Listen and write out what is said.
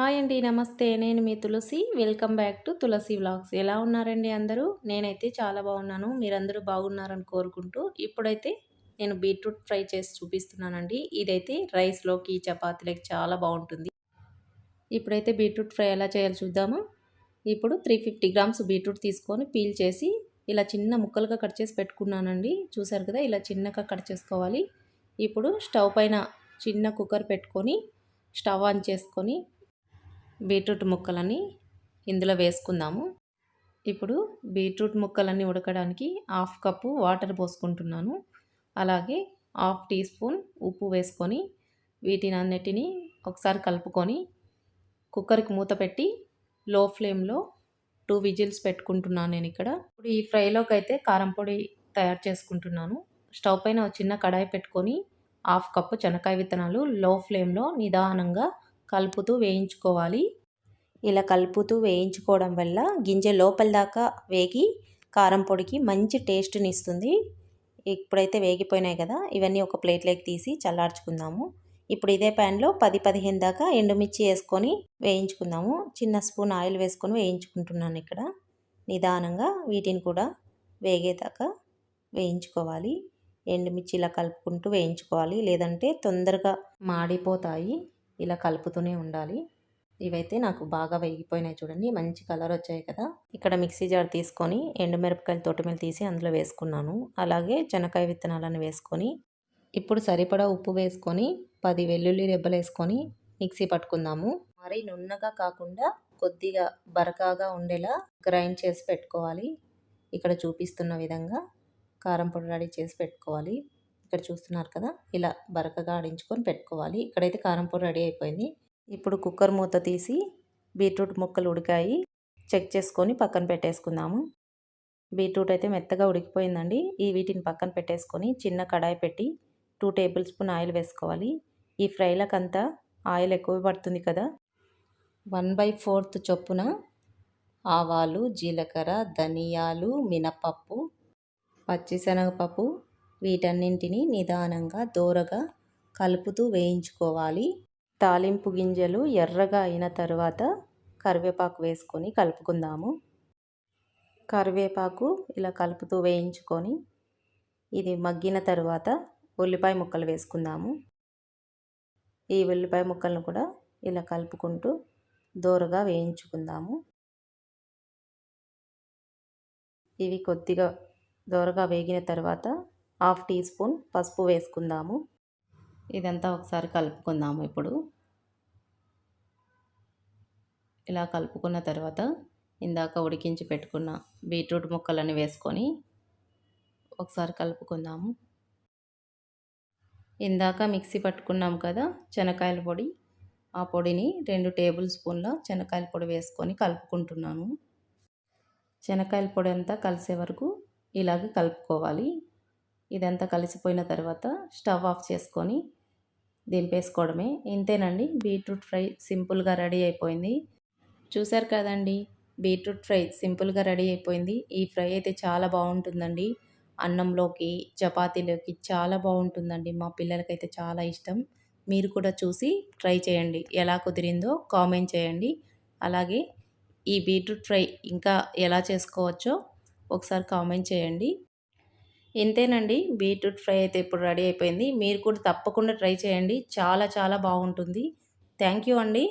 Hi అండి నమస్తే. నేను మీ Tulasi. Welcome back to Tulasi vlogs. ఎలా ఉన్నారండి అందరూ? నేనైతే చాలా బాగున్నాను. మీరందరూ బాగున్నారని కోరుకుంటూ ఇప్పుడైతే నేను బీట్రూట్ ఫ్రై చేసి చూపిస్తున్నానండి. ఇదైతే రైస్లోకి చపాతీలకి చాలా బాగుంటుంది. ఇప్పుడైతే బీట్రూట్ ఫ్రై ఎలా చేయాలో చూద్దాము? ఇప్పుడు త్రీ ఫిఫ్టీ గ్రామ్స్ బీట్రూట్ తీసుకొని పీల్ చేసి ఇలా చిన్న ముక్కలుగా కట్ చేసి పెట్టుకున్నానండి. చూసారు కదా ఇలా చిన్నగా కట్ చేసుకోవాలి. ఇప్పుడు స్టవ్ పైన చిన్న కుక్కర్ పెట్టుకొని స్టవ్ ఆన్ చేసుకొని బీట్రూట్ ముక్కలని ఇందులో వేసుకుందాము. ఇప్పుడు బీట్రూట్ ముక్కలన్నీ ఉడకడానికి హాఫ్ కప్పు వాటర్ పోసుకుంటున్నాను. అలాగే హాఫ్ టీ స్పూన్ ఉప్పు వేసుకొని వీటిని అన్నిటినీ ఒకసారి కలుపుకొని కుక్కర్కి మూత పెట్టి లో ఫ్లేమ్లో టూ విజిల్స్ పెట్టుకుంటున్నాను నేను ఇక్కడ. ఇప్పుడు ఈ ఫ్రైలోకి అయితే కారం పొడి తయారు చేసుకుంటున్నాను. స్టవ్ పైన చిన్న కడాయి పెట్టుకొని హాఫ్ కప్పు చెనక్కాయ విత్తనాలు లో ఫ్లేమ్లో నిదానంగా కలుపుతూ వేయించుకోవాలి. ఇలా కలుపుతూ వేయించుకోవడం వల్ల గింజ లోపల దాకా వేగి కారం పొడికి మంచి టేస్ట్ని ఇస్తుంది. ఇప్పుడైతే వేగిపోయినాయి కదా ఇవన్నీ ఒక ప్లేట్లోకి తీసి చల్లార్చుకుందాము. ఇప్పుడు ఇదే ప్యాన్లో పది పదిహేను దాకా ఎండుమిర్చి వేసుకొని వేయించుకుందాము. చిన్న స్పూన్ ఆయిల్ వేసుకొని వేయించుకుంటున్నాను ఇక్కడ. నిదానంగా వీటిని కూడా వేగేదాకా వేయించుకోవాలి. ఎండుమిర్చి ఇలా కలుపుకుంటూ వేయించుకోవాలి. లేదంటే తొందరగా మాడిపోతాయి. ఇలా కలుపుతూనే ఉండాలి. ఇవైతే నాకు బాగా వేగిపోయినాయి చూడండి. మంచి కలర్ వచ్చాయి కదా. ఇక్కడ మిక్సీ జార్ తీసుకొని ఎండుమిరపకాయలు తోటమిలు తీసి అందులో వేసుకున్నాను. అలాగే చెనక్కాయ విత్తనాలను వేసుకొని ఇప్పుడు సరిపడా ఉప్పు వేసుకొని పది వెల్లుల్లి రెబ్బలు వేసుకొని మిక్సీ పట్టుకుందాము. మరి నున్నగా కాకుండా కొద్దిగా బరకాగా ఉండేలా గ్రైండ్ చేసి పెట్టుకోవాలి. ఇక్కడ చూపిస్తున్న విధంగా కారం పొడి రెడీ చేసి పెట్టుకోవాలి. ఇక్కడ చూస్తున్నారు కదా ఇలా బరకగా ఆడించుకొని పెట్టుకోవాలి. ఇక్కడైతే కారం పొడి రెడీ అయిపోయింది. ఇప్పుడు కుక్కర్ మూత తీసి బీట్రూట్ ముక్కలు ఉడికాయి చెక్ చేసుకొని పక్కన పెట్టేసుకుందాము. బీట్రూట్ అయితే మెత్తగా ఉడికిపోయిందండి. ఈ వీటిని పక్కన పెట్టేసుకొని చిన్న కడాయి పెట్టి టూ టేబుల్ స్పూన్ ఆయిల్ వేసుకోవాలి. ఈ ఫ్రైలకంతా ఆయిల్ ఎక్కువ పడుతుంది కదా. వన్ బై ఫోర్త్ చొప్పున ఆవాలు జీలకర్ర ధనియాలు మినపప్పు పచ్చిశనగపప్పు వీటన్నింటినీ నిదానంగా దూరగా కలుపుతూ వేయించుకోవాలి. తాలింపు గింజలు ఎర్రగా అయిన తర్వాత కరివేపాకు వేసుకొని కలుపుకుందాము. కరివేపాకు ఇలా కలుపుతూ వేయించుకొని ఇది మగ్గిన తర్వాత ఉల్లిపాయ ముక్కలు వేసుకుందాము. ఈ ఉల్లిపాయ ముక్కలను కూడా ఇలా కలుపుకుంటూ దోరగా వేయించుకుందాము. ఇవి కొద్దిగా దోరగా వేగిన తర్వాత హాఫ్ టీ స్పూన్ పసుపు వేసుకుందాము. ఇదంతా ఒకసారి కలుపుకుందాము ఇప్పుడు. ఇలా కలుపుకున్న తర్వాత ఇందాక ఉడికించి పెట్టుకున్న బీట్రూట్ ముక్కలని వేసుకొని ఒకసారి కలుపుకుందాము. ఇందాక మిక్సీ పట్టుకున్నాం కదా శనకాయల పొడి. ఆ పొడిని రెండు టేబుల్ స్పూన్ల శనకాయల పొడి వేసుకొని కలుపుకుంటున్నాను. శనకాయల పొడి అంతా కలిసే వరకు ఇలాగే కలుపుకోవాలి. ఇదంతా కలిసిపోయిన తర్వాత స్టవ్ ఆఫ్ చేసుకొని దింపేసుకోవడమే. ఇంతేనండి బీట్రూట్ ఫ్రై సింపుల్గా రెడీ అయిపోయింది. చూశారు కదండి బీట్రూట్ ఫ్రై సింపుల్గా రెడీ అయిపోయింది. ఈ ఫ్రై అయితే చాలా బాగుంటుందండి. అన్నంలోకి చపాతీలోకి చాలా బాగుంటుందండి. మా పిల్లలకైతే చాలా ఇష్టం. మీరు కూడా చూసి ట్రై చేయండి. ఎలా కుదిరిందో కామెంట్ చేయండి. అలాగే ఈ బీట్రూట్ ఫ్రై ఇంకా ఎలా చేసుకోవచ్చో ఒకసారి కామెంట్ చేయండి. ఇంతేనండి. బీట్రూట్ ఫ్రై అయితే ఇప్పుడు రెడీ అయిపోయింది. మీరు కూడా తప్పకుండా ట్రై చేయండి. చాలా చాలా బాగుంటుంది. థ్యాంక్ యూ అండి.